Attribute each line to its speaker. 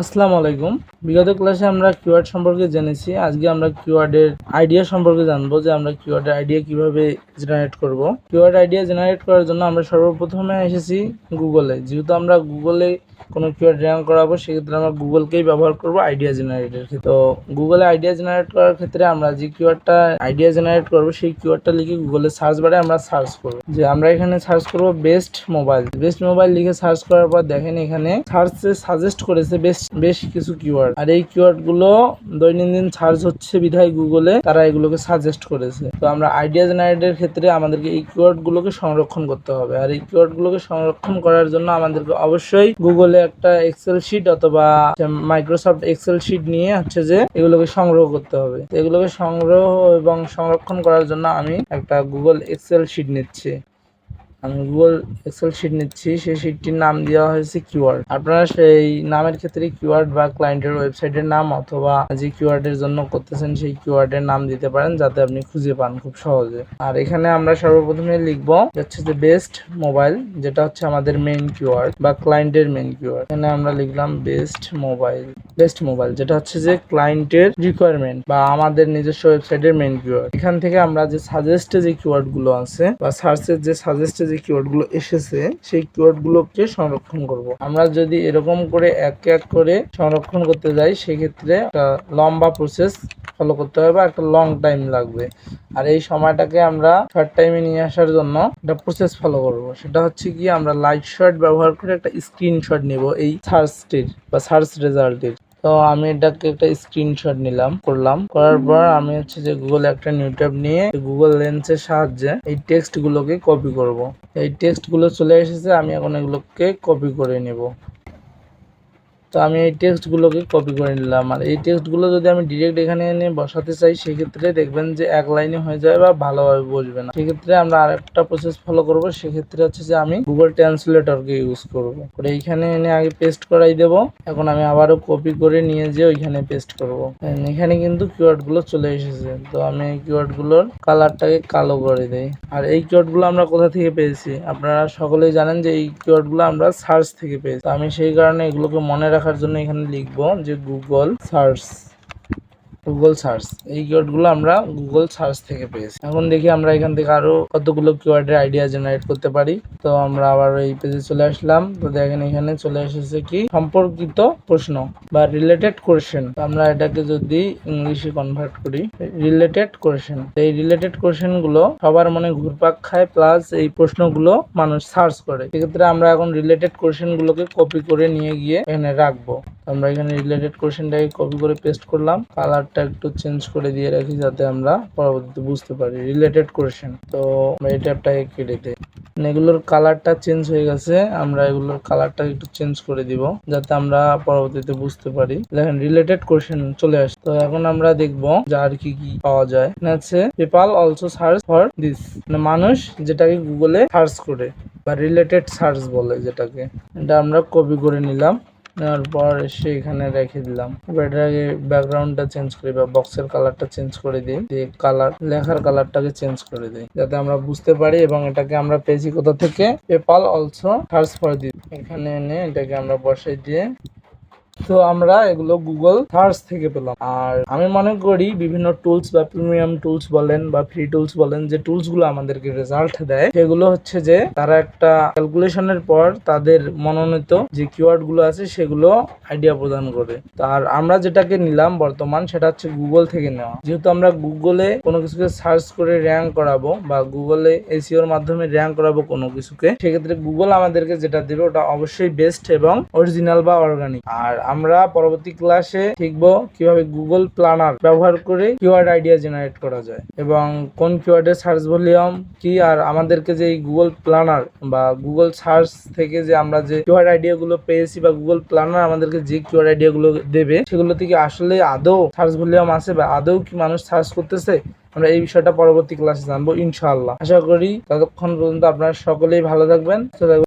Speaker 1: আসসালামু আলাইকুম। বিগত ক্লাসে আমরা কিওয়ার্ড সম্পর্কে জেনেছি। আজকে আমরা কিওয়ার্ডের আইডিয়া সম্পর্কে জানব যে আমরা কিওয়ার্ডের আইডিয়া কীভাবে জেনারেট করব। কিওয়ার্ড আইডিয়া জেনারেট করার জন্য আমরা সর্বপ্রথমে এসেছি গুগলে। যেহেতু আমরা গুগলে কোনো কিওয়ার্ড র্যাঙ্ক করাবো, সেক্ষেত্রে আমরা গুগলকেই ব্যবহার করব আইডিয়া জেনারেটের ক্ষেত্রে। তো গুগলে আইডিয়া জেনারেট করার ক্ষেত্রে আমরা যে কিওয়ার্ডটা আইডিয়া জেনারেট করব, সেই কিওয়ার্ডটা লিখে গুগলে সার্চ বারে আমরা সার্চ করব। যে আমরা এখানে সার্চ করব বেস্ট মোবাইল বেস্ট মোবাইল লিখে সার্চ করার পর দেখেন এখানে সার্চে সাজেস্ট করেছে বেশ বেশ কিছু কিওয়ার্ড আর এই কিওয়ার্ডগুলো দৈনন্দিন সার্চ হচ্ছে বিধায় গুগলে তারা এগুলোকে সাজেস্ট করেছে। তো আমরা আইডিয়া জেনারেটের ক্ষেত্রে আমাদেরকে এই কিওয়ার্ড গুলোকে সংরক্ষণ করতে হবে। আর এই কিওয়ার্ড গুলোকে সংরক্ষণ করার জন্য আমাদেরকে অবশ্যই গুগলে একটা এক্সেল শিট অথবা মাইক্রোসফট এক্সেল শিট নিয়ে হচ্ছে যে এগুলোকে সংগ্রহ করতে হবে। এগুলোকে সংগ্রহ এবং সংরক্ষণ করার জন্য আমি একটা গুগল এক্সেল শিট নিচ্ছি। আমি গুগল এক্সেল শিট নিচ্ছি, সেই শিটটির নাম দেওয়া হয়েছে কিওয়ার্ড আপনারা সেই নামের ক্ষেত্রে কিওয়ার্ড বা ক্লায়েন্টের ওয়েবসাইটের নাম অথবা যে কিওয়ার্ডের জন্য করতেছেন, সেই কিওয়ার্ডের নাম দিতে পারেন, যাতে আপনি খুঁজে পান খুব সহজে। আর এখানে আমরা সর্বপ্রথমে লিখব হচ্ছে যে বেস্ট মোবাইল যেটা হচ্ছে আমাদের মেইন কিওয়ার্ড বা ক্লায়েন্টের মেইন কিওয়ার্ড এখানে আমরা লিখলাম বেস্ট মোবাইল বেস্ট মোবাইল যেটা হচ্ছে যে ক্লায়েন্টের রিকোয়ারমেন্ট বা আমাদের নিজস্ব ওয়েবসাইটের মেইন কিওয়ার্ড এখান থেকে আমরা যে সাজেস্টে যে কিওয়ার্ডগুলো আছে বা সার্চের যে সাজেস্টে যে কিওয়ার্ডগুলো এসেছে, সেই কিওয়ার্ড গুলোকে সংরক্ষণ করব। আমরা যদি এরকম করে এক এক করে সংরক্ষণ করতে যাই, সেক্ষেত্রে একটা লম্বা প্রসেস ফলো করতে হবে বা একটা লং টাইম লাগবে। আর এই সময়টাকে আমরা শর্ট টাইমে নিয়ে আসার জন্য একটা প্রসেস ফলো করব। সেটা হচ্ছে কি, আমরা লাইট শট ব্যবহার করে একটা স্ক্রিনশট নেব এই সার্চটির বা সার্চ রেজাল্টের তো আমি এটাকে একটা স্ক্রিনশট নিলাম, করলাম। করার পর আমি হচ্ছে যে গুগল একটা নিউ নিয়ে গুগল লেন্সের সাহায্যে এই টেক্সট গুলোকে কপি করব। এই টেক্সটগুলো চলে এসেছে, আমি এখন এগুলোকে কপি করে নেব। তো আমি এই টেক্সটগুলোকে কপি করে নিলাম। আর এই টেক্সটগুলো যদি আমি ডিরেক্ট এখানে এনে বসাতে চাই, সেক্ষেত্রে দেখবেন যে এক লাইনে হয়ে যায় বা ভালোভাবে বসবে না। সেক্ষেত্রে আমরা আরেকটা প্রসেস ফলো করব। সেক্ষেত্রে হচ্ছে যে আমি গুগল ট্রান্সলেটরকে ইউজ করব। করে এইখানে এনে আগে পেস্ট করাই দেব। এখন আমি আবারও কপি করে নিয়ে যেয়ে ওইখানে পেস্ট করব। এখানে কিন্তু কিওয়ার্ডগুলো চলে এসেছে। তো আমি এই কিওয়ার্ডগুলোর কালারটাকে কালো করে দেই। আর এই কিওয়ার্ডগুলো আমরা কোথা থেকে পেয়েছি? আপনারা সকলেই জানেন যে এই কিওয়ার্ডগুলো আমরা সার্চ থেকে পেয়েছি। তো আমি সেই কারণে এগুলোকে মনে রাখার জন্য এখানে লিখব যে গুগল সার্চ গুগল সার্চ এই কিওয়ার্ডগুলো আমরা গুগল সার্চ থেকে পেয়েছি। এখন দেখি আমরা এখান থেকে আরও কতগুলো কিওয়ার্ডের আইডিয়া জেনারেট করতে পারি। তো আমরা আবার এই পেজে চলে আসলাম। তো দেখেন এখানে চলে এসেছে কি? সম্পর্কিত প্রশ্ন বা রিলেটেড কোয়েশ্চেন আমরা এটাকে যদি ইংলিশে কনভার্ট করি রিলেটেড কোয়েশ্চেন এই রিলেটেড কোয়েশ্চেনগুলো সবার মনে ঘুরপাক খায় প্লাস এই প্রশ্নগুলো মানুষ সার্চ করে। সেক্ষেত্রে আমরা এখন রিলেটেড কোয়েশ্চেন গুলোকে কপি করে নিয়ে গিয়ে এখানে রাখব। আমরা এখানে রিলেটেড কোয়েশ্চেনটাকে কপি করে পেস্ট করলাম। কালারটা একটু চেঞ্জ করে দিয়ে রাখি যাতে আমরা পরবর্তীতে বুঝতে পারি রিলেটেড কোয়েশ্চেন তো আমরা এই ট্যাবটাকে কেটে দিই। মানে এগুলোর কালারটা চেঞ্জ হয়ে গেছে, আমরা এগুলোর কালারটা একটু চেঞ্জ করে দিব যাতে আমরা পরবর্তীতে বুঝতে পারি। দেখেন রিলেটেড কোয়েশ্চেন চলে আসে। তো এখন আমরা দেখব যে আর কি কি পাওয়া যায়। আছে PayPal also search for this মানে মানুষ যেটাকে গুগলে সার্চ করে, বা রিলেটেড সার্চ বলে যেটাকে। এটা আমরা কপি করে নিলাম। নেওয়ার পর এসে এখানে রেখে দিলাম। এবার এটাকে ব্যাকগ্রাউন্ডটা চেঞ্জ করি বা বক্সের কালারটা চেঞ্জ করে দিই। দিয়ে কালার, লেখার কালারটাকে চেঞ্জ করে দিই, যাতে আমরা বুঝতে পারি এবং এটাকে আমরা পেয়েছি কোথা থেকে? পেপাল অলসো সার্চ করে দিই এখানে এনে এটাকে আমরা বসাই দিয়ে তো আমরা এগুলো গুগল সার্চ থেকে পেলাম। আর আমি মনে করি বিভিন্ন টুলস বা প্রিমিয়াম টুলস বলেন বা ফ্রি টুলস বলেন, যে টুলসগুলো আমাদেরকে রেজাল্ট দেয়, সেগুলো হচ্ছে যে তারা একটা ক্যালকুলেশনের পর তাদের মনোনীত যে কিওয়ার্ডগুলো আছে, সেগুলো আইডিয়া প্রদান করে। আর আমরা যেটাকে নিলাম বর্তমান, সেটা হচ্ছে গুগল থেকে নেওয়া। যেহেতু আমরা গুগলে কোনো কিছুকে সার্চ করে র্যাঙ্ক করাবো বা গুগলে এসিওর মাধ্যমে র্যাঙ্ক করাবো কোনো কিছুকে, সেক্ষেত্রে গুগল আমাদেরকে যেটা দেবে, ওটা অবশ্যই বেস্ট এবং অরিজিনাল বা অর্গানিক আর আমরা পরবর্তী ক্লাসে শিখব কীভাবে গুগল প্ল্যানার ব্যবহার করে কিওয়ার্ড আইডিয়া জেনারেট করা যায় এবং কোন কিওয়ার্ডের সার্চ ভলিউম কি আর আমাদেরকে যে গুগল প্ল্যানার বা গুগল সার্চ থেকে যে আমরা যে কিওয়ার্ড আইডিয়া গুলো পেয়েছি বা গুগল প্ল্যানার আমাদেরকে যে কিওয়ার্ড আইডিয়া গুলো দেবে সেগুলো থেকে আসলে আদৌ সার্চ ভলিউম আছে বা আদৌ কি মানুষ সার্চ করতেছে, আমরা এই বিষয়টা পরবর্তী ক্লাসে জানব ইনশাআল্লাহ আশা করি ততক্ষণ পর্যন্ত আপনারা সকলেই ভালো থাকবেন।